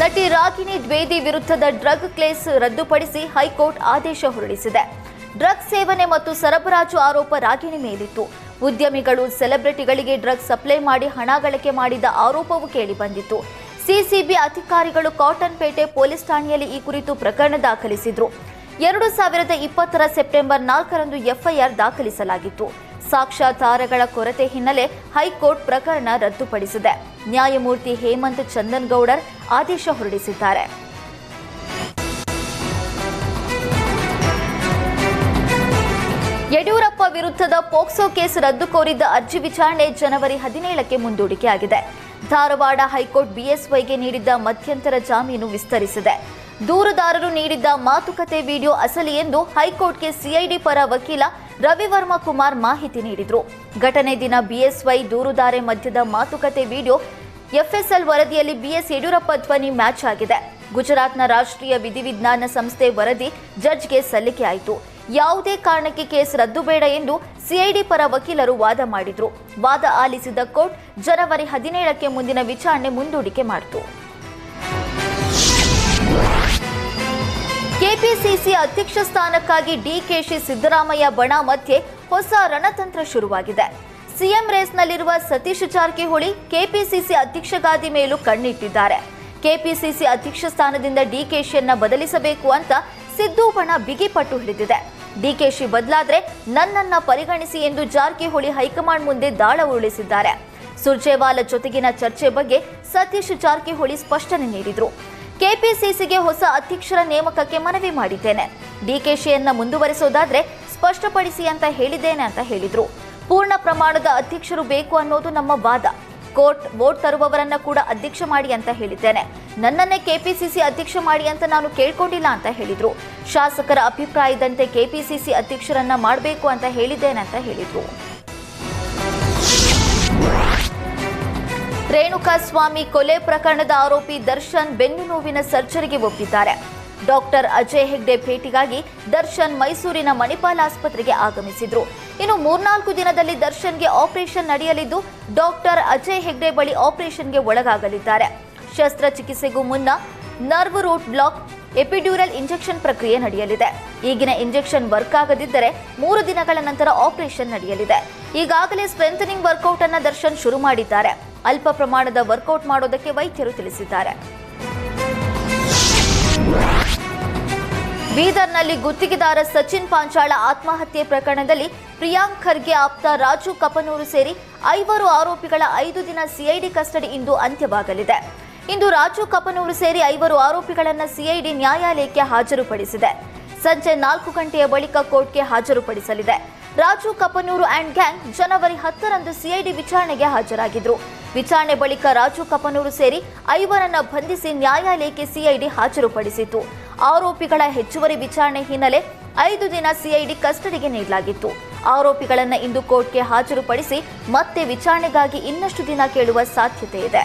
ನಟಿ ರಾಗಿಣಿ ದ್ವೇದಿ ವಿರುದ್ಧದ ಡ್ರಗ್ ಕ್ಲೇಸ್ ರದ್ದುಪಡಿಸಿ ಹೈಕೋರ್ಟ್ ಆದೇಶ ಹೊರಡಿಸಿದೆ. ಡ್ರಗ್ ಸೇವನೆ ಮತ್ತು ಸರಬರಾಜು ಆರೋಪ ರಾಗಿಣಿ ಮೇಲಿತ್ತು. ಉದ್ಯಮಿಗಳು, ಸೆಲೆಬ್ರಿಟಿಗಳಿಗೆ ಡ್ರಗ್ ಸಪ್ಲೈ ಮಾಡಿ ಹಣ ಗಳಿಕೆ ಮಾಡಿದ ಆರೋಪವು ಕೇಳಿಬಂದಿತ್ತು. ಸಿಸಿಬಿ ಅಧಿಕಾರಿಗಳು ಕಾಟನ್ಪೇಟೆ ಪೊಲೀಸ್ ಠಾಣೆಯಲ್ಲಿ ಈ ಕುರಿತು ಪ್ರಕರಣ ದಾಖಲಿಸಿದ್ರು. ಎರಡು ಸಾವಿರದ ಇಪ್ಪತ್ತರ ಸೆಪ್ಟೆಂಬರ್ ನಾಲ್ಕರಂದು ಎಫ್ಐಆರ್ ದಾಖಲಿಸಲಾಗಿತ್ತು. ಸಾಕ್ಷ್ಯಾಧಾರಗಳ ಕೊರತೆ ಹಿನ್ನೆಲೆ ಹೈಕೋರ್ಟ್ ಪ್ರಕರಣ ರದ್ದುಪಡಿಸಿದೆ. ನ್ಯಾಯಮೂರ್ತಿ ಹೇಮಂತ್ ಚಂದನ್ ಗೌಡರ್ ಆದೇಶ ಹೊರಡಿಸಿದ್ದಾರೆ. ಯಡಿಯೂರಪ್ಪ ವಿರುದ್ಧದ ಪೋಕ್ಸೋ ಕೇಸ್ ರದ್ದು ಕೋರಿದ್ದ ಅರ್ಜಿ ವಿಚಾರಣೆ ಜನವರಿ ಹದಿನೇಳಕ್ಕೆ ಮುಂದೂಡಿಕೆಯಾಗಿದೆ. ಧಾರವಾಡ ಹೈಕೋರ್ಟ್ ಬಿಎಸ್ವೈಗೆ ನೀಡಿದ್ದ ಮಧ್ಯಂತರ ಜಾಮೀನು ವಿಸ್ತರಿಸಿದೆ. ದೂರುದಾರರು ನೀಡಿದ್ದ ಮಾತುಕತೆ ವಿಡಿಯೋ ಅಸಲಿ ಎಂದು ಹೈಕೋರ್ಟ್ಗೆ ಸಿಐಡಿ ಪರ ವಕೀಲ ರವಿವರ್ಮ ಕುಮಾರ್ ಮಾಹಿತಿ ನೀಡಿದರು. ಘಟನೆ ದಿನ ಬಿಎಸ್ವೈ ದೂರುದಾರೆ ಮಧ್ಯದ ಮಾತುಕತೆ ವಿಡಿಯೋ ಎಫ್ಎಸ್ಎಲ್ ವರದಿಯಲ್ಲಿ ಬಿಎಸ್ ಯಡಿಯೂರಪ್ಪ ಧ್ವನಿ ಮ್ಯಾಚ್ ಆಗಿದೆ. ಗುಜರಾತ್ನ ರಾಷ್ಟ್ರೀಯ ವಿಧಿವಿಜ್ಞಾನ ಸಂಸ್ಥೆ ವರದಿ ಜಡ್ಜ್ಗೆ ಸಲ್ಲಿಕೆಯಾಯಿತು ಯಾವುದೇ ಕಾರಣಕ್ಕೆ ಕೇಸ್ ರದ್ದು ಬೇಡ ಎಂದು ಸಿಐಡಿ ಪರ ವಕೀಲರು ವಾದ ಮಾಡಿದ್ರು. ವಾದ ಆಲಿಸಿದ ಕೋರ್ಟ್ ಜನವರಿ ಹದಿನೇಳಕ್ಕೆ ಮುಂದಿನ ವಿಚಾರಣೆ ಮುಂದೂಡಿಕೆ ಮಾಡಿತು. ಕೆಪಿಸಿಸಿ ಅಧ್ಯಕ್ಷ ಸ್ಥಾನಕ್ಕಾಗಿ ಡಿಕೆಶಿ ಸಿದ್ದರಾಮಯ್ಯ ಬಣ ಮಧ್ಯೆ ಹೊಸ ರಣತಂತ್ರ ಶುರುವಾಗಿದೆ. ಸಿಎಂ ರೇಸ್ನಲ್ಲಿರುವ ಸತೀಶ್ ಜಾರಕಿಹೊಳಿ ಕೆಪಿಸಿಸಿ ಅಧ್ಯಕ್ಷ ಗಾದಿ ಮೇಲೂ ಕಣ್ಣಿಟ್ಟಿದ್ದಾರೆ. ಕೆಪಿಸಿಸಿ ಅಧ್ಯಕ್ಷ ಸ್ಥಾನದಿಂದ ಡಿಕೆಶಿಯನ್ನ ಬದಲಿಸಬೇಕು ಅಂತ ಸಿದ್ದು ಬಣ ಬಿಗಿಪಟ್ಟು ಹಿಡಿದಿದೆ. ಡಿಕೆಶಿ ಬದಲಾದ್ರೆ ನನ್ನನ್ನ ಪರಿಗಣಿಸಿ ಎಂದು ಜಾರಕಿಹೊಳಿ ಹೈಕಮಾಂಡ್ ಮುಂದೆ ದಾಳ ಉರುಳಿಸಿದ್ದಾರೆ. ಸುರ್ಜೇವಾಲ ಜೊತೆಗಿನ ಚರ್ಚೆ ಬಗ್ಗೆ ಸತೀಶ್ ಜಾರಕಿಹೊಳಿ ಸ್ಪಷ್ಟನೆ ನೀಡಿದ್ರು. ಕೆಪಿಸಿಸಿಗೆ ಹೊಸ ಅಧ್ಯಕ್ಷರ ನೇಮಕಕ್ಕೆ ಮನವಿ ಮಾಡಿದ್ದೇನೆ. ಡಿಕೆಶಿಯನ್ನ ಮುಂದುವರಿಸೋದಾದ್ರೆ ಸ್ಪಷ್ಟಪಡಿಸಿ ಅಂತ ಹೇಳಿದ್ದೇನೆ ಅಂತ ಹೇಳಿದ್ರು. ಪೂರ್ಣ ಪ್ರಮಾಣದ ಅಧ್ಯಕ್ಷರು ಬೇಕು ಅನ್ನೋದು ನಮ್ಮ ವಾದ. ಕೋರ್ಟ್ ವೋಟ್ ತರುವವರನ್ನ ಕೂಡ ಅಧ್ಯಕ್ಷ ಮಾಡಿ ಅಂತ ಹೇಳಿದ್ದೇನೆ. ನನ್ನನ್ನೇ ಕೆಪಿಸಿಸಿ ಅಧ್ಯಕ್ಷ ಮಾಡಿ ಅಂತ ನಾನು ಕೇಳ್ಕೊಂಡಿಲ್ಲ ಅಂತ ಹೇಳಿದ್ರು. ಶಾಸಕರ ಅಭಿಪ್ರಾಯದಂತೆ ಕೆಪಿಸಿಸಿ ಅಧ್ಯಕ್ಷರನ್ನ ಮಾಡಬೇಕು ಅಂತ ಹೇಳಿದ್ದೇನೆ ಅಂತ ಹೇಳಿದ್ರು. ರೇಣುಕಾ ಸ್ವಾಮಿ ಕೊಲೆ ಪ್ರಕರಣದ ಆರೋಪಿ ದರ್ಶನ್ ಬೆನ್ನು ನೋವಿನ ಸರ್ಜರಿಗೆ ಒಪ್ಪಿದ್ದಾರೆ. ಡಾಕ್ಟರ್ ಅಜಯ್ ಹೆಗ್ಡೆ ಭೇಟಿಗಾಗಿ ದರ್ಶನ್ ಮೈಸೂರಿನ ಮಣಿಪಾಲ್ ಆಸ್ಪತ್ರೆಗೆ ಆಗಮಿಸಿದ್ರು. ಇನ್ನು ಮೂರ್ನಾಲ್ಕು ದಿನದಲ್ಲಿ ದರ್ಶನ್ಗೆ ಆಪರೇಷನ್ ನಡೆಯಲಿದ್ದು, ಡಾಕ್ಟರ್ ಅಜಯ್ ಹೆಗ್ಡೆ ಬಳಿ ಆಪರೇಷನ್ಗೆ ಒಳಗಾಗಲಿದ್ದಾರೆ. ಶಸ್ತ್ರಚಿಕಿತ್ಸೆಗೂ ಮುನ್ನ nerve root block epidural injection ಪ್ರಕ್ರಿಯೆ ನಡೆಯಲಿದೆ. ಈಗಿನ ಇಂಜೆಕ್ಷನ್ ವರ್ಕ್ ಆಗದಿದ್ದರೆ ಮೂರು ದಿನಗಳ ನಂತರ ಆಪರೇಷನ್ ನಡೆಯಲಿದೆ. ಈಗಾಗಲೇ ಸ್ಟ್ರೆಂಥನಿಂಗ್ ವರ್ಕೌಟ್ ಅನ್ನ ದರ್ಶನ್ ಶುರು ಮಾಡಿದ್ದಾರೆ. ಅಲ್ಪ ಪ್ರಮಾಣದ ವರ್ಕೌಟ್ ಮಾಡೋದಕ್ಕೆ ವೈದ್ಯರು ತಿಳಿಸಿದ್ದಾರೆ. ಬೀದರ್ನಲ್ಲಿ ಗುತ್ತಿಗೆದಾರ ಸಚಿನ್ ಪಾಂಚಾಳ ಆತ್ಮಹತ್ಯೆ ಪ್ರಕರಣದಲ್ಲಿ ಪ್ರಿಯಾಂಕ್ ಖರ್ಗೆ ಆಪ್ತ ರಾಜು ಕಪನೂರು ಸೇರಿ ಐವರು ಆರೋಪಿಗಳ ಐದು ದಿನ ಸಿಐಡಿ ಕಸ್ಟಡಿ ಇಂದು ಅಂತ್ಯವಾಗಲಿದೆ. ಇಂದು ರಾಜು ಕಪನೂರು ಸೇರಿ ಐವರು ಆರೋಪಿಗಳನ್ನು ಸಿಐಡಿ ನ್ಯಾಯಾಲಯಕ್ಕೆ ಹಾಜರುಪಡಿಸಿದೆ. ಸಂಜೆ ನಾಲ್ಕು ಗಂಟೆಯ ಬಳಿಕ ಕೋರ್ಟ್ಗೆ ಹಾಜರುಪಡಿಸಲಿದೆ. ರಾಜು ಕಪನೂರು ಅಂಡ್ ಗ್ಯಾಂಗ್ ಜನವರಿ ಹತ್ತರಂದು ಸಿಐಡಿ ವಿಚಾರಣೆಗೆ ಹಾಜರಾಗಿದ್ರು. ವಿಚಾರಣೆ ಬಳಿಕ ರಾಜು ಕಪನೂರು ಸೇರಿ ಐವರನ್ನ ಬಂಧಿಸಿ ನ್ಯಾಯಾಲಯಕ್ಕೆ ಸಿಐಡಿ ಹಾಜರುಪಡಿಸಿತು ಆರೋಪಿಗಳ ಹೆಚ್ಚುವರಿ ವಿಚಾರಣೆ ಹಿನ್ನೆಲೆ ಐದು ದಿನ ಸಿಐಡಿ ಕಸ್ಟಡಿಗೆ ನೀಡಲಾಗಿತ್ತು. ಆರೋಪಿಗಳನ್ನು ಇಂದು ಕೋರ್ಟ್ಗೆ ಹಾಜರುಪಡಿಸಿ ಮತ್ತೆ ವಿಚಾರಣೆಗಾಗಿ ಇನ್ನಷ್ಟು ದಿನ ಕೇಳುವ ಸಾಧ್ಯತೆ ಇದೆ.